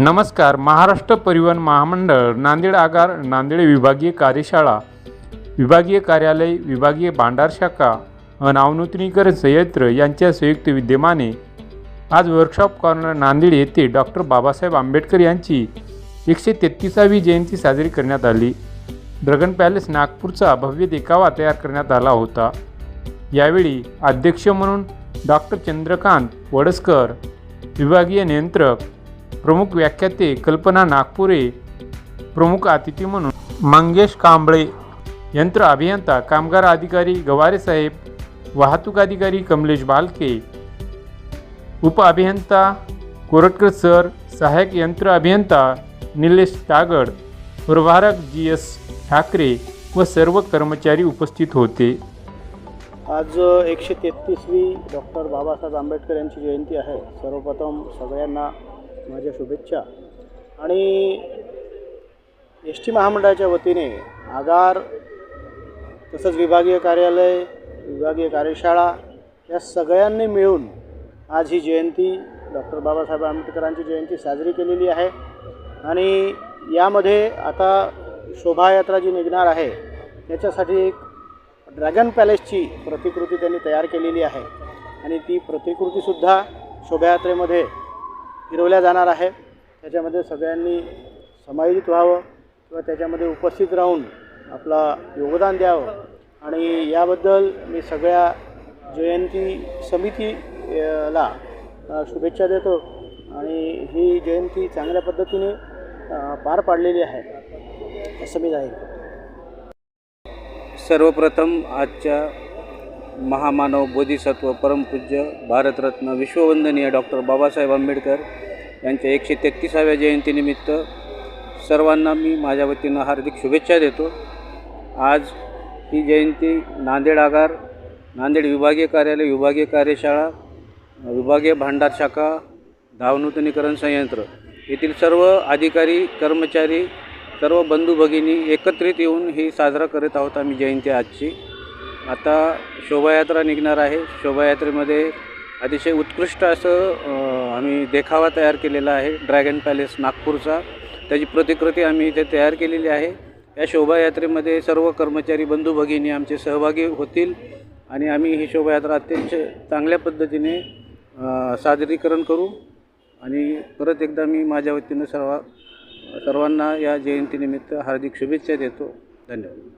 नमस्कार महाराष्ट्र परिवहन महामंडळ नांदेड आगार नांदेड विभागीय कार्यशाळा विभागीय कार्यालय विभागीय भांडार शाखा नावनूतनीकरण संयंत्र यांच्या संयुक्त विद्यमाने आज वर्कशॉप कॉर्नर नांदेड येथे डॉक्टर बाबासाहेब आंबेडकर यांची एकशे तेहतीसावी जयंती साजरी करण्यात आली. ड्रगन पॅलेस नागपूरचा भव्य देखावा तयार करण्यात आला होता. यावेळी अध्यक्ष म्हणून डॉक्टर चंद्रकांत वडसकर विभागीय नियंत्रक प्रमुख व्याख्याते कल्पना नागपुरे प्रमुख अतिथी म्हणून मंगेश कांबळे यंत्र अभियंता कामगार अधिकारी गवारे साहेब वाहतूक अधिकारी कमलेश बालके उप अभियंता कोरटकर सर सहाय्यक यंत्र अभियंता निलेश तागड प्रभारक जी एस ठाकरे व सर्व कर्मचारी उपस्थित होते. आज एकशे तेहतीसवी डॉक्टर बाबासाहेब आंबेडकर यांची जयंती आहे. सर्वप्रथम सगळ्यांना माझ्या शुभेच्छा. आणि एस टी महामंडळाच्या वतीने आगार तसंच विभागीय कार्यालय विभागीय कार्यशाळा या सगळ्यांनी मिळून आज ही जयंती डॉक्टर बाबासाहेब आंबेडकरांची जयंती साजरी केलेली आहे. आणि यामध्ये आता शोभायात्रा जी निघणार आहे त्याच्यासाठी एक ड्रॅगन पॅलेसची प्रतिकृती त्यांनी तयार केलेली आहे. आणि ती प्रतिकृतीसुद्धा शोभायात्रेमध्ये फिरवल्या जाणार आहे. त्याच्यामध्ये सगळ्यांनी समायोजित व्हावं किंवा त्याच्यामध्ये उपस्थित राहून आपला योगदान द्यावं. आणि याबद्दल मी सगळ्या जयंती समितीला शुभेच्छा देतो. आणि ही जयंती चांगल्या पद्धतीने पार पाडलेली आहे. असं मी जाहीर सर्वप्रथम आजच्या महामानव बोधिसत्व परमपूज्य भारतरत्न विश्ववंदनीय डॉक्टर बाबासाहेब आंबेडकर यांच्या एकशे तेहतीसाव्या जयंतीनिमित्त सर्वांना मी माझ्या वतीनं हार्दिक शुभेच्छा देतो. आज ही जयंती नांदेड आगार नांदेड विभागीय कार्यालय विभागीय कार्यशाळा विभागीय भांडार शाखा धावनूतनीकरण संयंत्र येथील सर्व अधिकारी कर्मचारी सर्व बंधू भगिनी एकत्रित येऊन ही साजरा करत आहोत आम्ही जयंती आजची. आता शोभायात्रा निघणार आहे. शोभायात्रेमध्ये अतिशय उत्कृष्ट असं आम्ही देखावा तयार केलेला आहे. ड्रॅगन पॅलेस नागपूरचा. त्याची प्रतिकृती आम्ही इथे तयार केलेली आहे. या शोभायात्रेमध्ये सर्व कर्मचारी बंधू भगिनी आमचे सहभागी होतील आणि आम्ही ही शोभायात्रा अत्यंत चांगल्या पद्धतीने सादरीकरण करू आणि परत एकदा मी माझ्या वतीनं सर्व सर्वांना या जयंतीनिमित्त हार्दिक शुभेच्छा देतो. धन्यवाद.